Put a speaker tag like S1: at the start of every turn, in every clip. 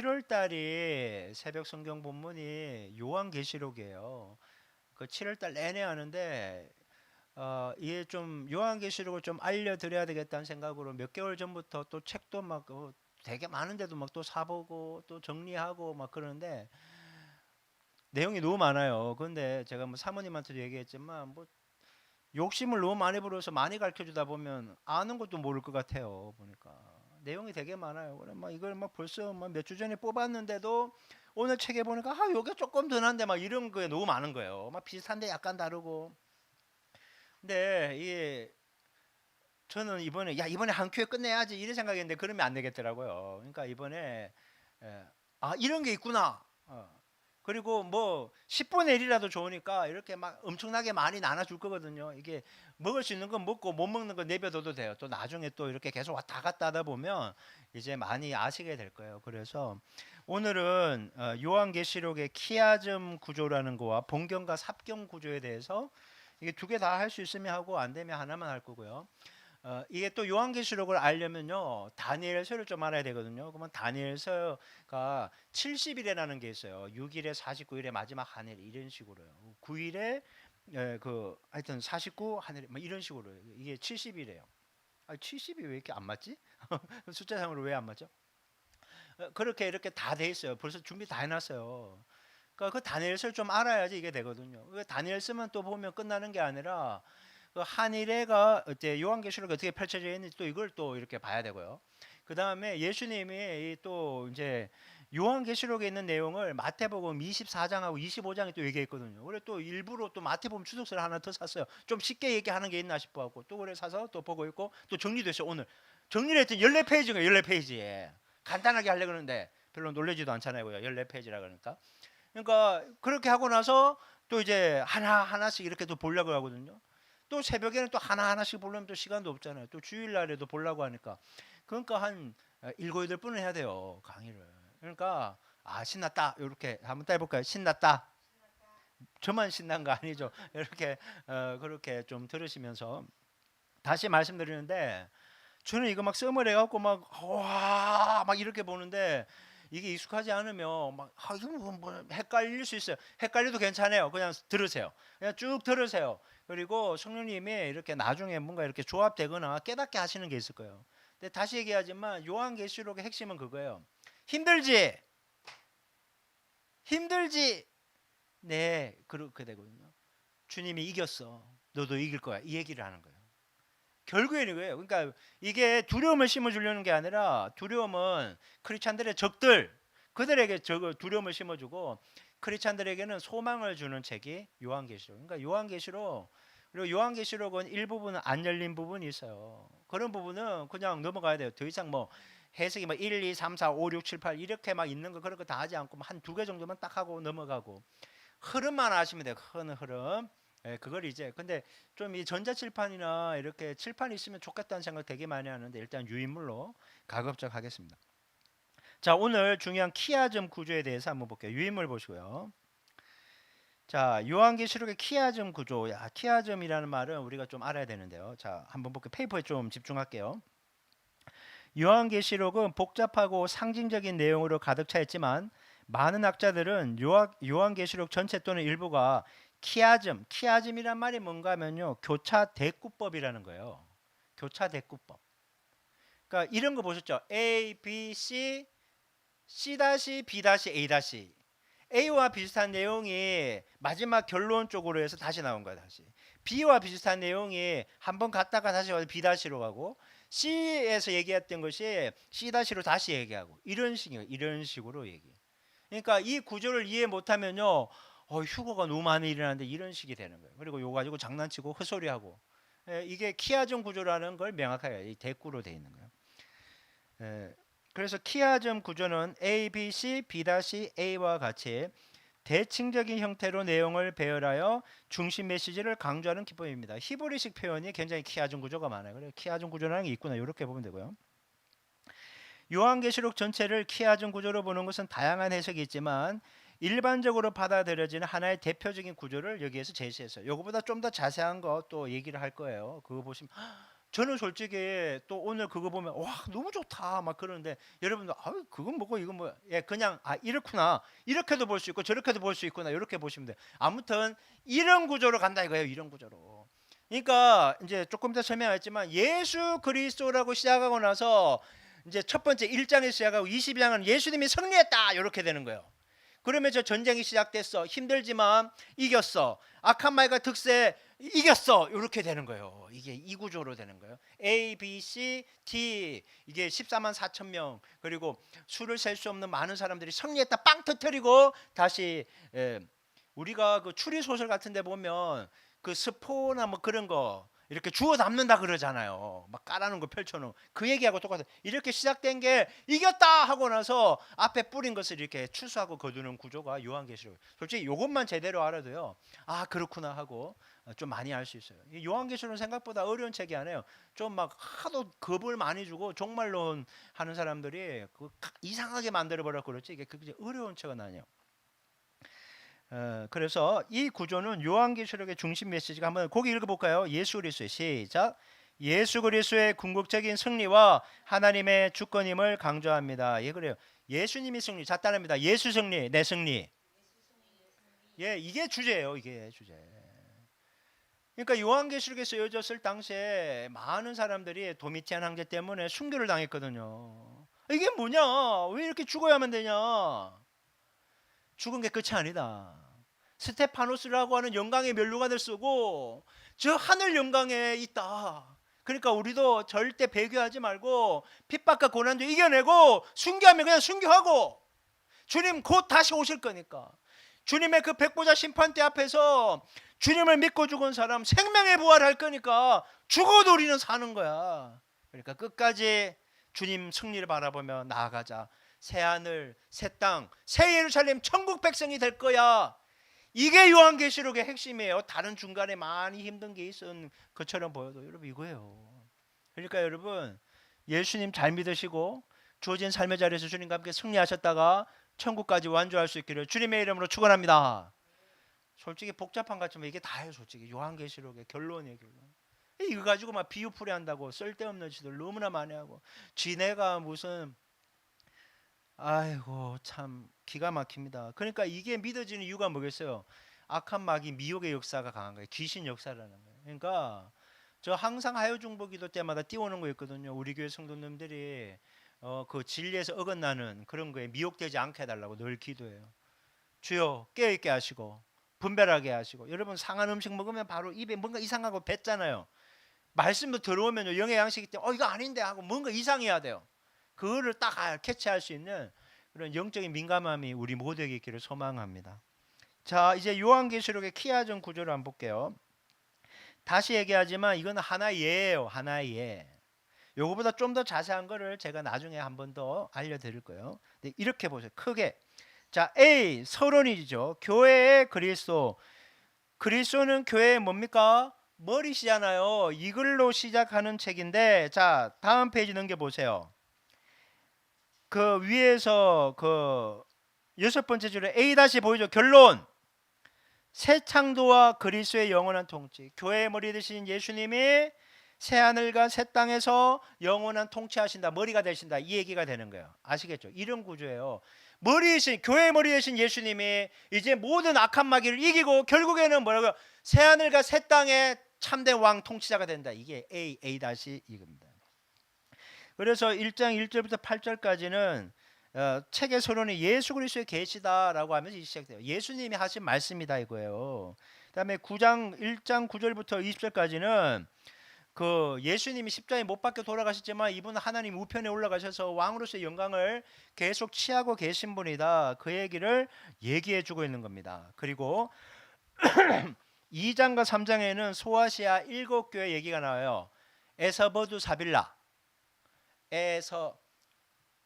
S1: 7월 달이 새벽 성경 본문이 요한계시록이에요. 그 7월 달 내내 하는데 어, 이게 좀 요한계시록을 좀 알려드려야 되겠다는 생각으로 몇 개월 전부터 또 책도 막 어, 되게 많은데도 막 또 사보고 또 정리하고 막 그러는데 내용이 너무 많아요. 근데 제가 뭐 사모님한테도 얘기했지만 뭐 욕심을 너무 많이 부려서 많이 가르쳐 주다 보면 아는 것도 모를 것 같아요. 보니까 내용이 되게 많아요. 그래 막 이걸 막 벌써 막 몇 주 전에 뽑았는데도 오늘 책에 보니까 아 요게 조금 더 난데 막 이런 거에 너무 많은 거예요. 막 비슷한데 약간 다르고. 근데 이게 저는 이번에 야 이번에 한 큐에 끝내야지 이런 생각했는데 그러면 안 되겠더라고요. 그러니까 이번에 에, 아 이런 게 있구나. 어. 그리고 뭐 10분의 1이라도 좋으니까 이렇게 막 엄청나게 많이 나눠줄 거거든요. 이게 먹을 수 있는 건 먹고 못 먹는 건 내버려둬도 돼요. 또 나중에 또 이렇게 계속 왔다 갔다 하다 보면 이제 많이 아시게 될 거예요. 그래서 오늘은 어, 요한계시록의 키아즘 구조라는 거와 본경과 삽경 구조에 대해서 이게 두 개 다 할 수 있으면 하고 안 되면 하나만 할 거고요. 어, 이게 또 요한계시록을 알려면요 다니엘서를 좀 알아야 되거든요. 그러면 다니엘서가 70일이라는 게 있어요. 6일에 49일에 마지막 하늘 이런 식으로요. 9일에 에, 그 하여튼 49 하늘 뭐 이런 식으로 이게 70일이에요. 아 70이 왜 이렇게 안 맞지? 숫자상으로 왜 안 맞죠? 어, 그렇게 이렇게 다 돼 있어요. 벌써 준비 다 해놨어요. 그러니까 그 다니엘서를 좀 알아야지 이게 되거든요. 그 다니엘서만 또 보면 끝나는 게 아니라 그 한일애가 어때 요한계시록이 어떻게 펼쳐져 있는지 또 이걸 또 이렇게 봐야 되고요. 그 다음에 예수님이 이또 이제 요한계시록에 있는 내용을 마태복음 24장하고 25장에 또 얘기했거든요. 그래 또 일부러 또 마태복음 추석서를 하나 더 샀어요. 좀 쉽게 얘기하는 게 있나 싶어 갖고 또 그래 사서 또 보고 있고 또 정리됐어요. 오늘 정리를 했더니 14페이지가 14페이지에 간단하게 하려고 그러는데 별로 놀래지도 않잖아요. 14페이지라 그러니까. 그러니까 그렇게 하고 나서 또 이제 하나 하나씩 이렇게 또 보려고 하거든요. 또 새벽에는 또 하나 하나씩 보려면 또 시간도 없잖아요. 또 주일날에도 보려고 하니까 그러니까 한 일곱 여덟 분을 해야 돼요 강의를. 그러니까 아 신났다 이렇게 한번 따볼까요? 신났다. 저만 신난 거 아니죠? 이렇게 어, 그렇게 좀 들으시면서 다시 말씀드리는데 저는 이거 막 써머리 해갖고 막와막 이렇게 보는데 이게 익숙하지 않으면 막 아, 이거 뭐, 뭐 헷갈릴 수 있어요. 헷갈려도 괜찮아요. 그냥 들으세요. 그냥 쭉 들으세요. 그리고 성령님이 이렇게 나중에 뭔가 이렇게 조합되거나 깨닫게 하시는 게 있을 거예요. 근데 다시 얘기하지만 요한계시록의 핵심은 그거예요. 힘들지? 힘들지? 네, 그렇게 되거든요. 주님이 이겼어. 너도 이길 거야. 이 얘기를 하는 거예요. 결국에는 이거예요. 그러니까 이게 두려움을 심어주려는 게 아니라 두려움은 크리스찬들의 적들 그들에게 저 두려움을 심어주고 크리스찬들에게는 소망을 주는 책이 요한계시록. 그러니까 요한계시록 그리고 요한계시록은 일부분은 안 열린 부분이 있어요. 그런 부분은 그냥 넘어가야 돼요. 더 이상 뭐 해석이 뭐 1, 2, 3, 4, 5, 6, 7, 8 이렇게 막 있는 거 그런 거 다 하지 않고 한 두 개 정도만 딱 하고 넘어가고 흐름만 아시면 돼요. 큰 흐름. 예, 그걸 이제 근데 좀 이 전자칠판이나 이렇게 칠판이 있으면 좋겠다는 생각 되게 많이 하는데 일단 유인물로 가급적 하겠습니다. 자 오늘 중요한 키아점 구조에 대해서 한번 볼게요. 유인물 보시고요. 자 요한계시록의 키아점 구조, 야 키아점이라는 말은 우리가 좀 알아야 되는데요. 자 한번 볼게요. 페이퍼에 좀 집중할게요. 요한계시록은 복잡하고 상징적인 내용으로 가득 차 있지만 많은 학자들은 요한, 요한계시록 전체 또는 일부가 키아즘, 키아즘이란 말이 뭔가 하면요. 교차 대꾸법이라는 거예요. 교차 대꾸법. 그러니까 이런 거 보셨죠? A, B, C, C 다시 B 다시 A 다시. A와 비슷한 내용이 마지막 결론 쪽으로 해서 다시 나온 거야 다시. B와 비슷한 내용이 한번 갔다가 다시 와서 B 다시로 가고 C에서 얘기했던 것이 C 다시로 다시 얘기하고 이런 식이에요. 이런 식으로 얘기. 그러니까 이 구조를 이해 못하면요. 어, 휴거가 너무 많이 일어나는데 이런 식이 되는 거예요. 그리고 요 가지고 장난치고 헛소리하고 예, 이게 키아점 구조라는 걸 명확하게 이 대꾸로 돼 있는 거예요. 예, 그래서 키아점 구조는 A, B, C, B 다시 A와 같이 대칭적인 형태로 내용을 배열하여 중심 메시지를 강조하는 기법입니다. 히브리식 표현이 굉장히 키아점 구조가 많아요. 그래서 키아점 구조라는 게 있구나 이렇게 보면 되고요. 요한계시록 전체를 키아점 구조로 보는 것은 다양한 해석이 있지만 일반적으로 받아들여지는 하나의 대표적인 구조를 여기에서 제시했어요. 요거보다 좀 더 자세한 거 또 얘기를 할 거예요. 그거 보시면 저는 솔직히 또 오늘 그거 보면 와 너무 좋다. 막 그러는데 여러분들 아 그건 뭐고 이건 뭐예 그냥 아 이렇구나. 이렇게도 볼 수 있고 저렇게도 볼 수 있구나. 이렇게 보시면 돼요. 아무튼 이런 구조로 간다 이거예요 이런 구조로. 그러니까 이제 조금 더 설명했지만 예수 그리스도라고 시작하고 나서 이제 첫 번째 1장에서 시작하고 22장은 예수님이 승리했다. 이렇게 되는 거예요 그러면 저 전쟁이 시작됐어. 힘들지만 이겼어. 악한 말과 득세. 이겼어. 이렇게 되는 거예요. 이게 이 구조로 되는 거예요. A, B, C, D. 이게 14만 4천 명. 그리고 수를 셀 수 없는 많은 사람들이 승리했다. 빵 터뜨리고 다시 예, 우리가 그 추리 소설 같은데 보면 그 스포나 뭐 그런 거 이렇게 주워 담는다 그러잖아요. 막 깔아놓은 거 펼쳐놓은 그 얘기하고 똑같아. 이렇게 시작된 게 이겼다 하고 나서 앞에 뿌린 것을 이렇게 추수하고 거두는 구조가 요한계시록. 솔직히 이것만 제대로 알아도요. 아 그렇구나 하고 좀 많이 알 수 있어요. 이 요한계시록은 생각보다 어려운 책이 아니에요. 좀 막 하도 겁을 많이 주고 종말론 하는 사람들이 그 이상하게 만들어 버려 그렇지 이게 그게 어려운 책은 아니에요. 어, 그래서 이 구조는 요한계시록의 중심 메시지가 한번 거기 읽어볼까요? 예수 그리스도의 시작. 예수 그리스도의 궁극적인 승리와 하나님의 주권임을 강조합니다. 예 그래요. 예수님이 승리. 자 따릅니다. 예수 승리, 내 승리. 예, 이게 주제예요. 이게 주제. 그러니까 요한계시록에 쓰여졌을 당시에 많은 사람들이 도미티안 황제 때문에 순교를 당했거든요. 이게 뭐냐? 왜 이렇게 죽어야만 되냐? 죽은 게 끝이 아니다. 스테파노스라고 하는 영광의 멸류관을 쓰고 저 하늘 영광에 있다. 그러니까 우리도 절대 배교하지 말고 핍박과 고난도 이겨내고 순교하면 그냥 순교하고 주님 곧 다시 오실 거니까 주님의 그 백보자 심판대 앞에서 주님을 믿고 죽은 사람 생명의 부활할 거니까 죽어도 우리는 사는 거야. 그러니까 끝까지 주님 승리를 바라보며 나아가자. 새 하늘, 새 땅, 새 예루살렘 천국 백성이 될 거야. 이게 요한계시록의 핵심이에요. 다른 중간에 많이 힘든 게 있은 것처럼 보여도 여러분 이거예요. 그러니까 여러분 예수님 잘 믿으시고 주어진 삶의 자리에서 주님과 함께 승리하셨다가 천국까지 완주할 수 있기를 주님의 이름으로 축원합니다. 솔직히 복잡한 것 같지만 이게 다예요. 솔직히 요한계시록의 결론이에요. 결론. 이거 가지고 막 비유풀이 한다고 쓸데없는 짓을 너무나 많이 하고 지네가 무슨 아이고 참 기가 막힙니다. 그러니까 이게 믿어지는 이유가 뭐겠어요? 악한 마귀 미혹의 역사가 강한 거예요. 귀신 역사라는 거예요. 그러니까 저 항상 하요중보기도 때마다 띄우는 거 있거든요. 우리 교회 성도님들이 어, 그 진리에서 어긋나는 그런 거에 미혹되지 않게 해달라고 늘 기도해요. 주여 깨어 있게 하시고 분별하게 하시고 여러분 상한 음식 먹으면 바로 입에 뭔가 이상하고 뱉잖아요. 말씀도 들어오면요 영의 양식이 때문에 어 이거 아닌데 하고 뭔가 이상해야 돼요. 그거를 딱 알- 캐치할 수 있는 그런 영적인 민감함이 우리 모두에게 있기를 소망합니다. 자 이제 요한계시록의 키아전 구조를 한번 볼게요. 다시 얘기하지만 이건 하나의 예예요. 하나의 예. 요거보다 좀 더 자세한 거를 제가 나중에 한 번 더 알려드릴 거예요. 이렇게 보세요. 크게 자 A 서론이죠. 교회의 그리스도 그리스도는 교회의 뭡니까? 머리시잖아요. 이글로 시작하는 책인데 자 다음 페이지 넘겨 보세요. 그 위에서 그 여섯 번째 줄에 A 다시 보이죠. 결론. 새 창조와 그리스도의 영원한 통치. 교회의 머리 되신 예수님이 새 하늘과 새 땅에서 영원한 통치하신다. 머리가 되신다. 이 얘기가 되는 거예요. 아시겠죠? 이런 구조예요. 머리이신 교회의 머리 되신 예수님이 이제 모든 악한 마귀를 이기고 결국에는 뭐라고요? 새 하늘과 새 땅의 참된 왕 통치자가 된다. 이게 A A 다시 이겁니다. 그래서 1장 1절부터 8절까지는 어, 책의 서론이 예수 그리스도의 계시다라고 하면서 시작돼요. 예수님이 하신 말씀이다 이거예요. 그다음에 9장 1장 9절부터 20절까지는 그 예수님이 십자가에 못 박혀 돌아가셨지만 이분은 하나님 우편에 올라가셔서 왕으로서의 영광을 계속 취하고 계신 분이다. 그 얘기를 얘기해 주고 있는 겁니다. 그리고 2장과 3장에는 소아시아 일곱 교회 얘기가 나와요. 에서버두 사빌라 에서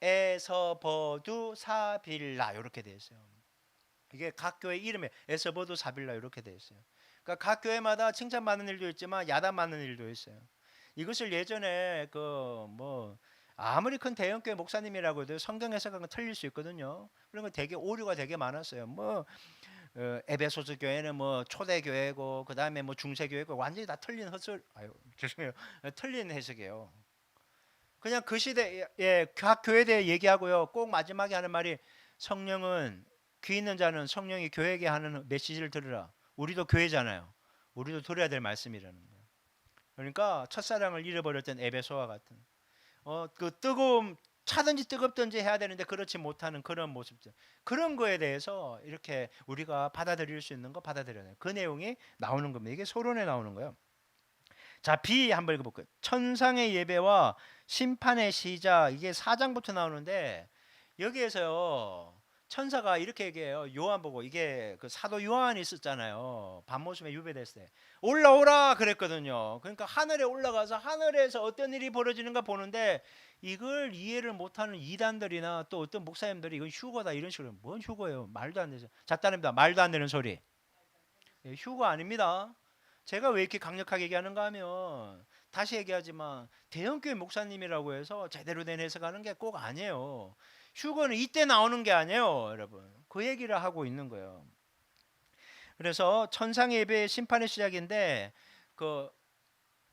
S1: 에서버두 사빌라 이렇게 되어 있어요. 이게 각 교회 이름에 에서버두 사빌라 이렇게 되어 있어요. 그러니까 각 교회마다 칭찬받는 일도 있지만 야단받는 일도 있어요. 이것을 예전에 그 뭐 아무리 큰 대형교회 목사님이라고 해도 성경 해석은 틀릴 수 있거든요. 그런 거 되게 오류가 되게 많았어요. 뭐 어, 에베소스 교회는 뭐 초대 교회고 그 다음에 뭐 중세 교회고 완전히 다 틀린 헛소리. 아유 죄송해요. 어, 틀린 해석이에요. 그냥 그 시대에 예, 각 교회에 얘기하고요. 꼭 마지막에 하는 말이 성령은 귀 있는 자는 성령이 교회에게 하는 메시지를 들으라. 우리도 교회잖아요. 우리도 들어야 될 말씀이라는 거예요. 그러니까 첫사랑을 잃어버렸던 에베소와 같은 어 그 뜨거움 차든지 뜨겁든지 해야 되는데 그렇지 못하는 그런 모습들 그런 거에 대해서 이렇게 우리가 받아들일 수 있는 거 받아들여야 돼요. 그 내용이 나오는 겁니다. 이게 소론에 나오는 거예요. 자, B 한번 읽어볼게요. 천상의 예배와 심판의 시작 이게 4장부터 나오는데 여기에서요 천사가 이렇게 얘기해요. 요한 보고 이게 그 사도 요한이 있었잖아요. 밤모습에 유배됐을 때 올라오라 그랬거든요. 그러니까 하늘에 올라가서 하늘에서 어떤 일이 벌어지는가 보는데 이걸 이해를 못하는 이단들이나 또 어떤 목사님들이 이건 휴거다 이런 식으로 뭔 휴거예요? 말도 안 되죠. 작다입니다. 말도 안 되는 소리. 예, 휴거 아닙니다. 제가 왜 이렇게 강력하게 얘기하는가 하면 다시 얘기하지만 대형교회 목사님이라고 해서 제대로 된 해석하는 게 꼭 아니에요. 휴거는 이때 나오는 게 아니에요, 여러분. 그 얘기를 하고 있는 거예요. 그래서 천상의 예배의 심판의 시작인데 그,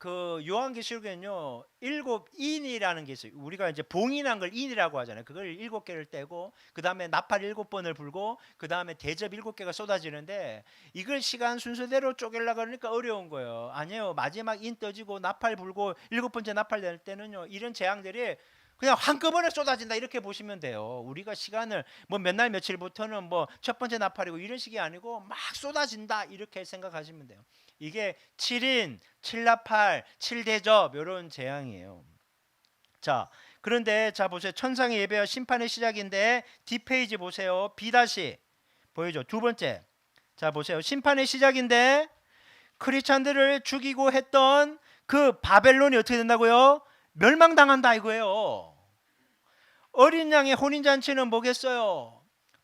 S1: 그 요한계시록에는요 일곱 인이라는 게 있어요. 우리가 이제 봉인한 걸 인이라고 하잖아요. 그걸 일곱 개를 떼고 그 다음에 나팔 일곱 번을 불고 그 다음에 대접 일곱 개가 쏟아지는데 이걸 시간 순서대로 쪼갤라 그러니까 어려운 거예요. 아니에요. 마지막 인 떠지고 나팔 불고 일곱 번째 나팔 낼 때는요 이런 재앙들이 그냥 한꺼번에 쏟아진다 이렇게 보시면 돼요. 우리가 시간을 뭐 몇 날 며칠부터는 뭐 첫 번째 나팔이고 이런 식이 아니고 막 쏟아진다 이렇게 생각하시면 돼요. 이게 7인, 7나팔, 7대접 이런 재앙이에요. 자, 그런데 자 보세요. 천상의 예배와 심판의 시작인데 뒷페이지 보세요. B 다시 보여줘. 두 번째. 자 보세요. 심판의 시작인데 크리스찬들을 죽이고 했던 그 바벨론이 어떻게 된다고요? 멸망당한다 이거예요. 어린 양의 혼인 잔치는 뭐겠어요?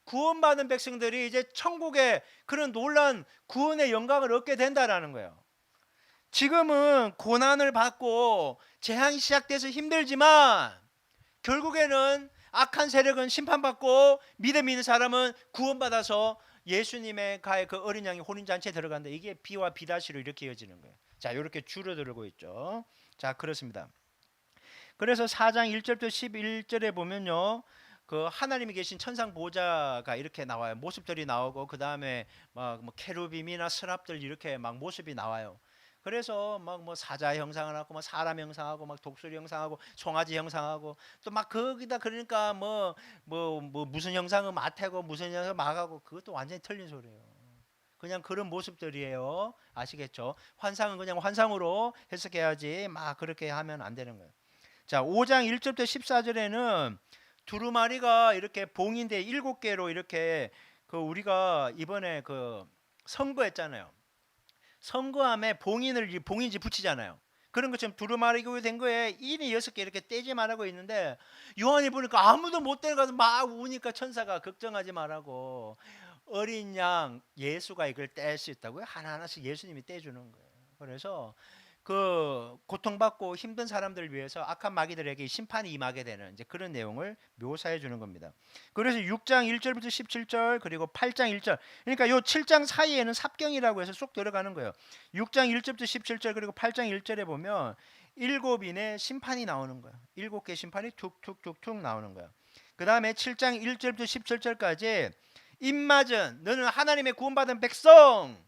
S1: 구원받은 백성들이 이제 천국의 그런 놀란 구원의 영광을 얻게 된다라는 거예요. 지금은 고난을 받고 재앙이 시작돼서 힘들지만 결국에는 악한 세력은 심판받고 믿음 있는 사람은 구원받아서 예수님의 가의 그 어린 양의 혼인 잔치에 들어간다. 이게 B와 B다시로 이렇게 이어지는 거예요. 자, 이렇게 줄어들고 있죠. 자, 그렇습니다. 그래서 4장 1절부터 11절에 보면요. 그 하나님이 계신 천상 보좌가 이렇게 나와요. 모습들이 나오고 그 다음에 막뭐 케루빔이나 스랍들 이렇게 막 모습이 나와요. 그래서 막 뭐 사자 형상을 하고 뭐 사람 형상하고 막 독수리 형상하고 송아지 형상하고 또 막 거기다 그러니까 뭐뭐뭐 무슨 형상은 마태고 무슨 형상 마가고 그것도 완전히 틀린 소리예요. 그냥 그런 모습들이에요. 아시겠죠? 환상은 그냥 환상으로 해석해야지 막 그렇게 하면 안 되는 거예요. 자, 5장 1절부터 14절에는 두루마리가 이렇게 봉인돼 일곱 개로 이렇게 그 우리가 이번에 그 선거했잖아요. 선거함에 봉인을 봉인지 붙이잖아요. 그런 것처럼 두루마리가 된 거에 인이 여섯 개 이렇게 떼지 말라고 있는데 요한이 보니까 아무도 못 데려가서 막 우니까 천사가 걱정하지 말라고 어린 양 예수가 이걸 뗄 수 있다고요. 하나하나씩 예수님이 떼주는 거예요. 그래서 그 고통받고 힘든 사람들을 위해서 악한 마귀들에게 심판이 임하게 되는 이제 그런 내용을 묘사해 주는 겁니다. 그래서 6장 1절부터 17절 그리고 8장 1절 그러니까 요 7장 사이에는 삽경이라고 해서 쏙 들어가는 거예요. 6장 1절부터 17절 그리고 8장 1절에 보면 일곱 인의 심판이 나오는 거예요. 일곱 개 심판이 툭툭툭툭 나오는 거예요. 그 다음에 7장 1절부터 17절까지 입맞은 너는 하나님의 구원받은 백성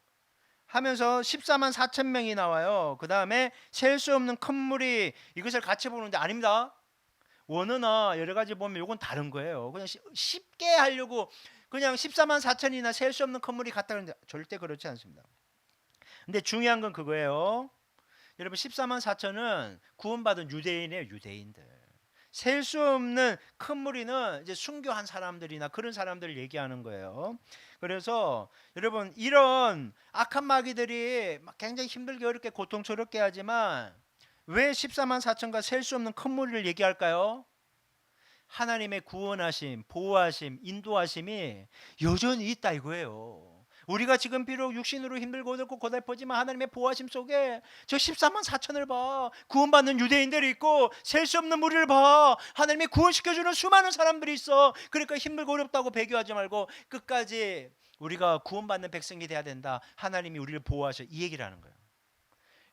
S1: 하면서 14만 4천 명이 나와요. 그 다음에 셀 수 없는 큰 물이 이것을 같이 보는데 아닙니다. 원어나 여러 가지 보면 이건 다른 거예요. 그냥 쉽게 하려고 그냥 14만 4천이나 셀 수 없는 큰 물이 같다 그러는데 절대 그렇지 않습니다. 근데 중요한 건 그거예요. 여러분 14만 4천은 구원받은 유대인이에요, 유대인들. 셀 수 없는 큰 무리는 이제 순교한 사람들이나 그런 사람들을 얘기하는 거예요. 그래서 여러분 이런 악한 마귀들이 굉장히 힘들게 어렵게 고통스럽게 하지만 왜 14만 4천과 셀 수 없는 큰 무리를 얘기할까요? 하나님의 구원하심, 보호하심, 인도하심이 여전히 있다 이거예요. 우리가 지금 비록 육신으로 힘들고 어렵고 고달프지만 하나님의 보호하심 속에 저 14만 4천을 봐. 구원받는 유대인들이 있고 셀 수 없는 무리를 봐. 하나님이 구원시켜주는 수많은 사람들이 있어. 그러니까 힘들고 어렵다고 배교하지 말고 끝까지 우리가 구원받는 백성이 돼야 된다. 하나님이 우리를 보호하셔. 이 얘기를 하는 거예요.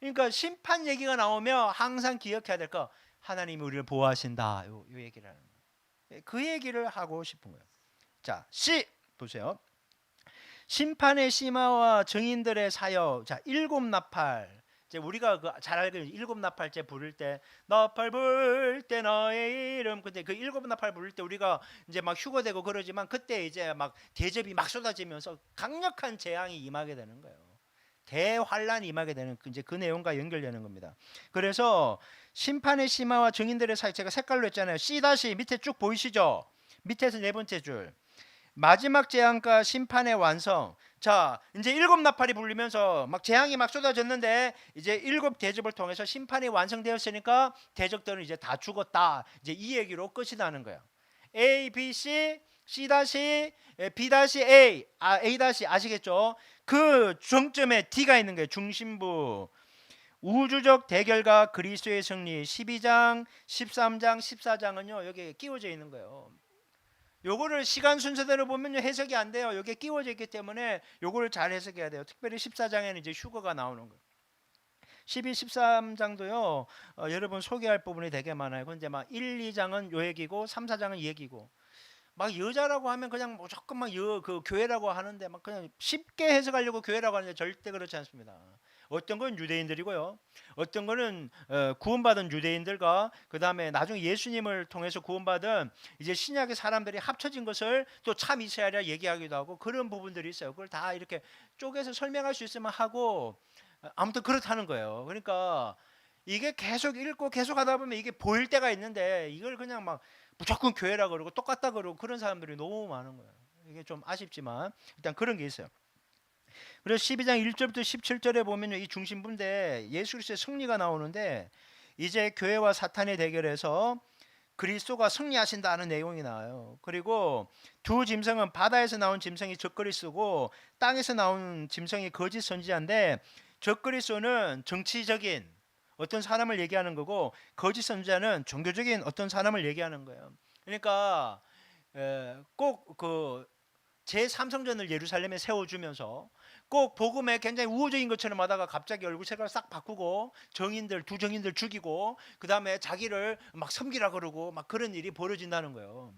S1: 그러니까 심판 얘기가 나오면 항상 기억해야 될 거 하나님이 우리를 보호하신다. 요, 요 얘기를 하는 거예요. 그 얘기를 하고 싶은 거예요. 자, C 보세요. 심판의 심화와 증인들의 사역. 자, 일곱 나팔. 이제 우리가 그 잘 알고 있는 일곱 나팔째 부를 때 나팔 불 때 너의 이름 근데 그 일곱 나팔 부를 때 우리가 이제 막 휴거되고 그러지만 그때 이제 막 대접이 막 쏟아지면서 강력한 재앙이 임하게 되는 거예요. 대환란이 임하게 되는 그 이제 그 내용과 연결되는 겁니다. 그래서 심판의 심화와 증인들의 사역 제가 색깔로 했잖아요. C 다시 밑에 쭉 보이시죠? 밑에서 네 번째 줄. 마지막 재앙과 심판의 완성. 자, 이제 일곱 나팔이 불리면서 막 재앙이 막 쏟아졌는데 이제 일곱 대접을 통해서 심판이 완성되었으니까 대적들은 이제 다 죽었다. 이제 이 얘기로 끝이 나는 거예요. A, B, C, C 다시 B 다시 A, 아 A 다시 아시겠죠? 그 정점에 D가 있는 거예요. 중심부. 우주적 대결과 그리스도의 승리 12장, 13장, 14장은요. 여기에 끼워져 있는 거예요. 요거를 시간 순서대로 보면요 해석이 안 돼요. 여기에 끼워져 있기 때문에 요거를 잘 해석해야 돼요. 특별히 14장에는 이제 휴거가 나오는 거예요. 12, 13장도요. 어, 여러분 소개할 부분이 되게 많아요. 근데 막 1, 2장은 요 얘기고 3, 4장은 이 얘기고 막 여자라고 하면 그냥 무조건 막그 교회라고 하는데 막 그냥 쉽게 해석하려고 교회라고 하는데 절대 그렇지 않습니다. 어떤 건 유대인들이고요. 어떤 거는 어, 구원받은 유대인들과 그 다음에 나중에 예수님을 통해서 구원받은 이제 신약의 사람들이 합쳐진 것을 또 참 이스라엘이라 얘기하기도 하고 그런 부분들이 있어요. 그걸 다 이렇게 쪼개서 설명할 수 있으면 하고 어, 아무튼 그렇다는 거예요. 그러니까 이게 계속 읽고 계속 하다 보면 이게 보일 때가 있는데 이걸 그냥 막 무조건 교회라 그러고 똑같다 그러고 그런 사람들이 너무 많은 거예요. 이게 좀 아쉽지만 일단 그런 게 있어요. 그래서 12장 1절부터 17절에 보면 이 중심부인데 예수 그리스도의 승리가 나오는데 이제 교회와 사탄의 대결에서 그리스도가 승리하신다는 내용이 나와요. 그리고 두 짐승은 바다에서 나온 짐승이 적그리 쓰고 땅에서 나온 짐승이 거짓 선지자인데 적그리스도는 정치적인 어떤 사람을 얘기하는 거고 거짓 선지자는 종교적인 어떤 사람을 얘기하는 거예요. 그러니까 꼭 그 제3성전을 예루살렘에 세워주면서 꼭 복음에 굉장히 우호적인 것처럼 하다가 갑자기 얼굴 색깔 싹 바꾸고 정인들 두 정인들 죽이고 그 다음에 자기를 막 섬기라 그러고 막 그런 일이 벌어진다는 거예요.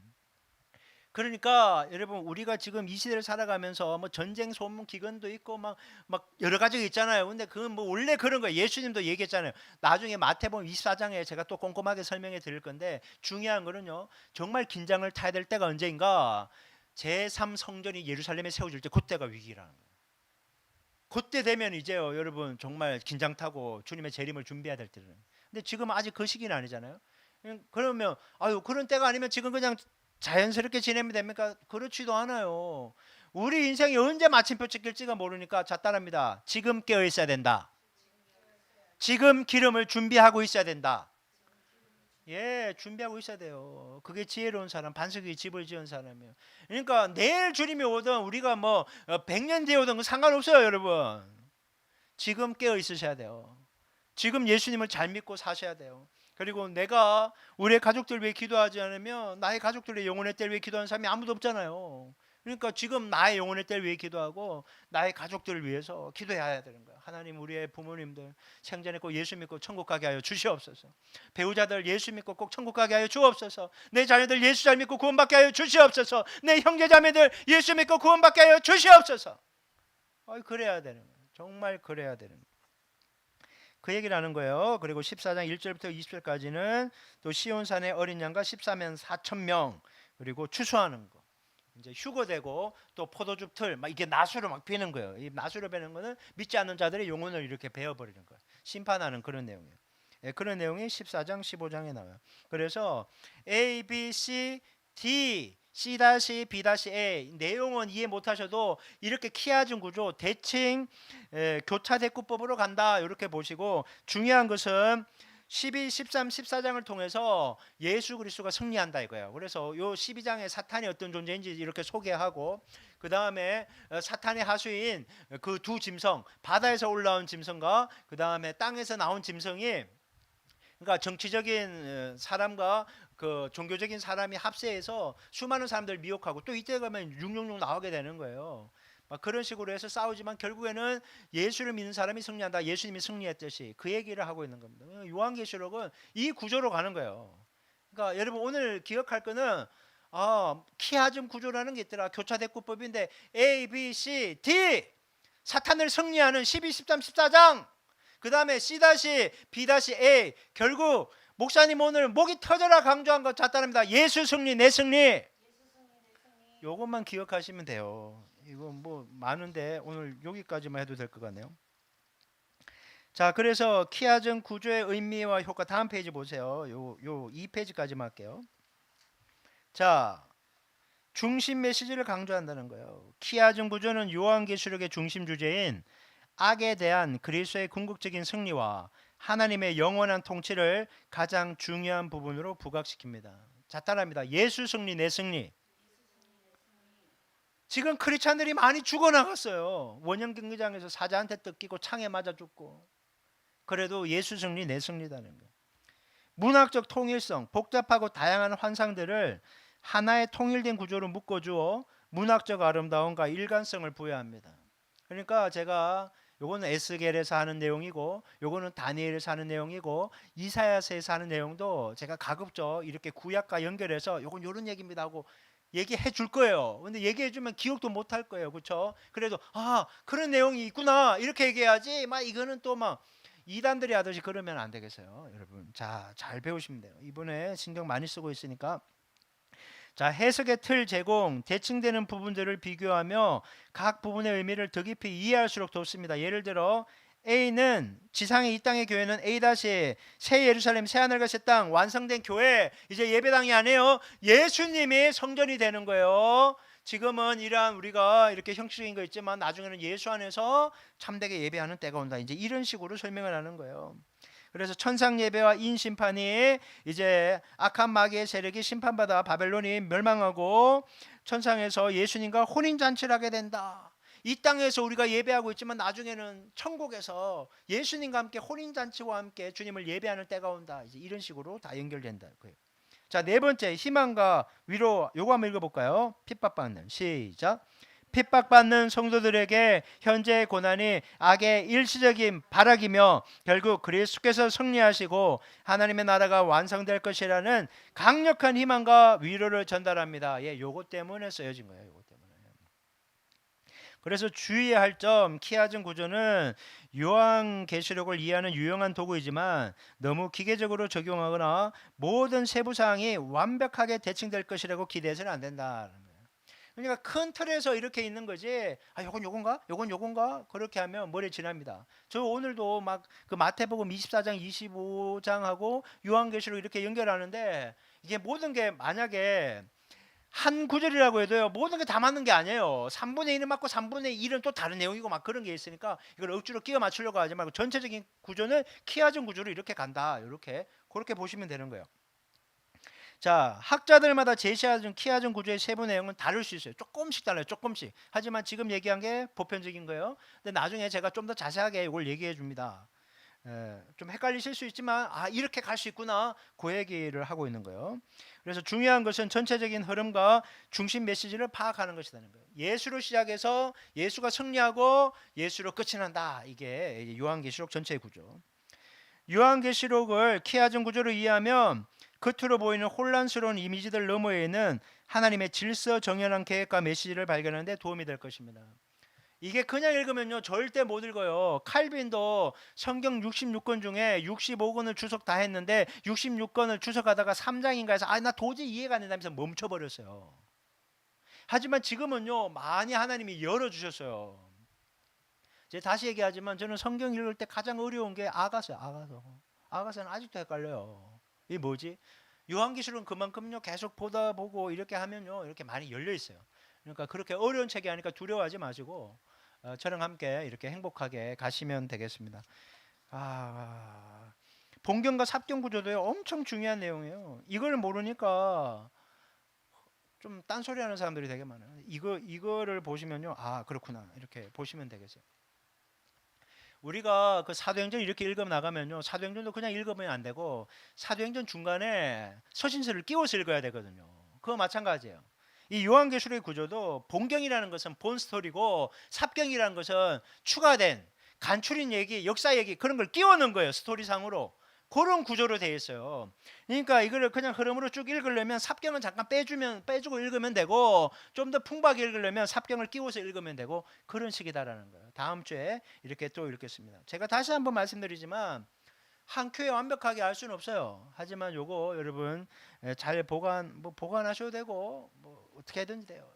S1: 그러니까 여러분 우리가 지금 이 시대를 살아가면서 뭐 전쟁 소문 기근도 있고 막 막 여러 가지가 있잖아요. 근데 그건 뭐 원래 그런 거예요. 예수님도 얘기했잖아요. 나중에 마태복음 24장에 제가 또 꼼꼼하게 설명해 드릴 건데 중요한 거는요. 정말 긴장을 타야 될 때가 언제인가? 제3 성전이 예루살렘에 세워질 때 그때가 위기라는 거예요. 그때 되면 이제요, 여러분 정말 긴장 타고 주님의 재림을 준비해야 될 때는. 근데 지금 아직 그 시기는 아니잖아요. 그러면 아유 그런 때가 아니면 지금 그냥 자연스럽게 지내면 됩니까? 그렇지도 않아요. 우리 인생이 언제 마침표 찍힐지가 모르니까 자 따라합니다. 지금 깨어 있어야 된다. 지금 기름을 준비하고 있어야 된다. 예, 준비하고 있어야 돼요. 그게 지혜로운 사람, 반석이 집을 지은 사람이에요. 그러니까 내일 주님이 오든 우리가 뭐 100년 뒤에 오든 상관없어요, 여러분. 지금 깨어 있으셔야 돼요. 지금 예수님을 잘 믿고 사셔야 돼요. 그리고 내가 우리 가족들 위해 기도하지 않으면 나의 가족들의 영혼의 때를 위해 기도하는 사람이 아무도 없잖아요. 그러니까 지금 나의 영혼의 때를 위해 기도하고 나의 가족들을 위해서 기도해야 되는 거야. 하나님 우리의 부모님들 생전에 꼭 예수 믿고 천국 가게 하여 주시옵소서. 배우자들 예수 믿고 꼭 천국 가게 하여 주옵소서. 내 자녀들 예수 잘 믿고 구원받게 하여 주시옵소서. 내 형제자매들 예수 믿고 구원받게 하여 주시옵소서. 어, 그래야 되는 거야. 정말 그래야 되는 거야. 그 얘기를 하는 거예요. 그리고 14장 1절부터 20절까지는 또 시온산의 어린 양과 14면 4천 명 그리고 추수하는 거. 이제 휴거되고 또 포도즙 틀 막 이게 나수로 막 베는 거예요. 이 나수로 베는 거는 믿지 않는 자들의 영혼을 이렇게 베어 버리는 거예요. 심판하는 그런 내용이에요. 예, 그런 내용이 14장 15장에 나와요. 그래서 A, B, C, D C 다시 B 다시 A 내용은 이해 못하셔도 이렇게 키아준 구조 대칭 에, 교차 대꾸법으로 간다 이렇게 보시고 중요한 것은 12, 13, 14장을 통해서 예수 그리스도가 승리한다 이거예요. 그래서 요 12장에 사탄이 어떤 존재인지 이렇게 소개하고 그 다음에 사탄의 하수인 그 두 짐승 바다에서 올라온 짐승과 그 다음에 땅에서 나온 짐승이 그러니까 정치적인 어, 사람과 그 종교적인 사람이 합세해서 수많은 사람들 미혹하고 또 이때 가면 666 나오게 되는 거예요. 막 그런 식으로 해서 싸우지만 결국에는 예수를 믿는 사람이 승리한다. 예수님이 승리했듯이 그 얘기를 하고 있는 겁니다. 요한계시록은 이 구조로 가는 거예요. 그러니까 여러분 오늘 기억할 거는 아, 키하즘 구조라는 게 있더라. 교차 대꾸법인데 A, B, C, D 사탄을 승리하는 12, 13, 14장 그 다음에 C B A 결국 목사님 오늘 목이 터져라 강조한 것 자따릅니다. 예수 승리 내 승리. 요것만 기억하시면 돼요. 이거 뭐 많은데 오늘 여기까지만 해도 될 것 같네요. 자, 그래서 키아전 구조의 의미와 효과 다음 페이지 보세요. 요 요 2페이지까지만 할게요. 자, 중심 메시지를 강조한다는 거예요. 키아전 구조는 요한계시록의 중심 주제인 악에 대한 그리스도의 궁극적인 승리와 하나님의 영원한 통치를 가장 중요한 부분으로 부각시킵니다. 자, 따라합니다. 예수 승리, 내 승리. 지금 크리스찬들이 많이 죽어나갔어요. 원형 경기장에서 사자한테 뜯기고 창에 맞아 죽고. 그래도 예수 승리, 내 승리다는 거예요. 문학적 통일성, 복잡하고 다양한 환상들을 하나의 통일된 구조로 묶어주어 문학적 아름다움과 일관성을 부여합니다. 그러니까 제가 요거는 에스겔에서 하는 내용이고 요거는 다니엘에서 하는 내용이고 이사야서에서 하는 내용도 제가 가급적 이렇게 구약과 연결해서 요건 요런 얘기입니다 하고 얘기해 줄 거예요. 근데 얘기해 주면 기억도 못 할 거예요. 그렇죠? 그래도 아, 그런 내용이 있구나. 이렇게 얘기해야지. 막 이거는 또 막 이단들이 하듯이 그러면 안 되겠어요. 여러분. 자, 잘 배우시면 돼요. 이번에 신경 많이 쓰고 있으니까 자, 해석의 틀 제공, 대칭되는 부분들을 비교하며 각 부분의 의미를 더 깊이 이해할수록 좋습니다. 예를 들어 A는 지상의 이 땅의 교회는 A 다시 새 예루살렘 새 하늘과 새 땅 완성된 교회 이제 예배당이 아니에요. 예수님이 성전이 되는 거예요. 지금은 이러한 우리가 이렇게 형식적인 거 있지만 나중에는 예수 안에서 참되게 예배하는 때가 온다. 이제 이런 식으로 설명을 하는 거예요. 그래서 천상 예배와 인 심판이 이제 악한 마귀의 세력이 심판받아 바벨론이 멸망하고 천상에서 예수님과 혼인 잔치를 하게 된다. 이 땅에서 우리가 예배하고 있지만 나중에는 천국에서 예수님과 함께 혼인 잔치와 함께 주님을 예배하는 때가 온다. 이제 이런 식으로 다 연결된다. 자, 네 번째 희망과 위로 요거 한번 읽어 볼까요? 핍박받는 시작. 핍박받는 성도들에게 현재의 고난이 악의 일시적인 발악이며 결국 그리스도께서 승리하시고 하나님의 나라가 완성될 것이라는 강력한 희망과 위로를 전달합니다. 예, 요거 때문에 쓰여진 거예요. 요거. 그래서 주의해야 할 점 키아즘 구조는 요한 계시록을 이해하는 유용한 도구이지만 너무 기계적으로 적용하거나 모든 세부 사항이 완벽하게 대칭될 것이라고 기대해서는 안 거예요. 그러니까 큰 틀에서 이렇게 있는 거지. 아, 요건 요건가? 요건 요건가? 그렇게 하면 머리 지납니다. 저 오늘도 막 그 마태복음 24장, 25장하고 요한계시록 이렇게 연결하는데 이게 모든 게 만약에 한 구절이라고 해도요 모든 게 다 맞는 게 아니에요. 3분의 1은 맞고 3분의 1은 또 다른 내용이고 막 그런 게 있으니까 이걸 억지로 끼워 맞추려고 하지 말고 전체적인 구조는 키아전 구조로 이렇게 간다. 이렇게 그렇게 보시면 되는 거예요. 자 학자들마다 제시하는 키아전 구조의 세부 내용은 다를 수 있어요. 조금씩 달라요 조금씩. 하지만 지금 얘기한 게 보편적인 거예요. 근데 나중에 제가 좀 더 자세하게 이걸 얘기해 줍니다. 예, 좀 헷갈리실 수 있지만 아 이렇게 갈 수 있구나 그 얘기를 하고 있는 거예요. 그래서 중요한 것은 전체적인 흐름과 중심 메시지를 파악하는 것이라는 거예요. 예수로 시작해서 예수가 승리하고 예수로 끝이 난다. 이게 요한계시록 전체의 구조. 요한계시록을 키아전 구조로 이해하면 겉으로 보이는 혼란스러운 이미지들 너머에는 하나님의 질서 정연한 계획과 메시지를 발견하는 데 도움이 될 것입니다. 이게 그냥 읽으면요 절대 못 읽어요. 칼빈도 성경 66권 중에 65권을 주석 다 했는데 66권을 주석하다가 3장인가 해서 아 나 도저히 이해가 안 된다면서 멈춰버렸어요. 하지만 지금은요 많이 하나님이 열어 주셨어요. 이제 다시 얘기하지만 저는 성경 읽을 때 가장 어려운 게 아가서요. 아가서. 아가서는 아직도 헷갈려요. 이게 뭐지? 요한기술은 그만큼요 계속 보다 보고 이렇게 하면요 이렇게 많이 열려 있어요. 그러니까 그렇게 어려운 책이 아니까 두려워하지 마시고 어, 저랑 함께 이렇게 행복하게 가시면 되겠습니다. 아, 본경과 삽경 구조도요 엄청 중요한 내용이에요. 이걸 모르니까 좀 딴소리 하는 사람들이 되게 많아요. 이거 이거를 보시면요. 아, 그렇구나. 이렇게 보시면 되겠어요. 우리가 그 사도행전 이렇게 읽어 나가면요. 사도행전도 그냥 읽으면 안 되고 사도행전 중간에 서신서를 끼워서 읽어야 되거든요. 그거 마찬가지예요. 이 요한계시록의 구조도 본경이라는 것은 본 스토리고 삽경이라는 것은 추가된 간추린 얘기, 역사 얘기 그런 걸 끼워 넣은 거예요. 스토리상으로. 그런 구조로 되어 있어요. 그러니까 이거를 그냥 흐름으로 쭉 읽으려면 삽경은 잠깐 빼주면 빼주고 읽으면 되고 좀 더 풍부하게 읽으려면 삽경을 끼워서 읽으면 되고 그런 식이다라는 거예요. 다음 주에 이렇게 또 읽겠습니다. 제가 다시 한번 말씀드리지만 한 큐에 완벽하게 알 수는 없어요. 하지만 요거 여러분 에, 잘 보관 뭐 보관하셔도 되고 뭐 어떻게 하든지 돼요.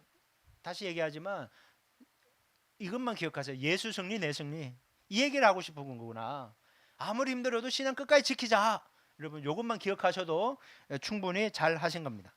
S1: 다시 얘기하지만 이것만 기억하세요. 예수 승리 내 승리 이 얘기를 하고 싶은 거구나. 아무리 힘들어도 신앙 끝까지 지키자. 여러분 요것만 기억하셔도 에, 충분히 잘 하신 겁니다.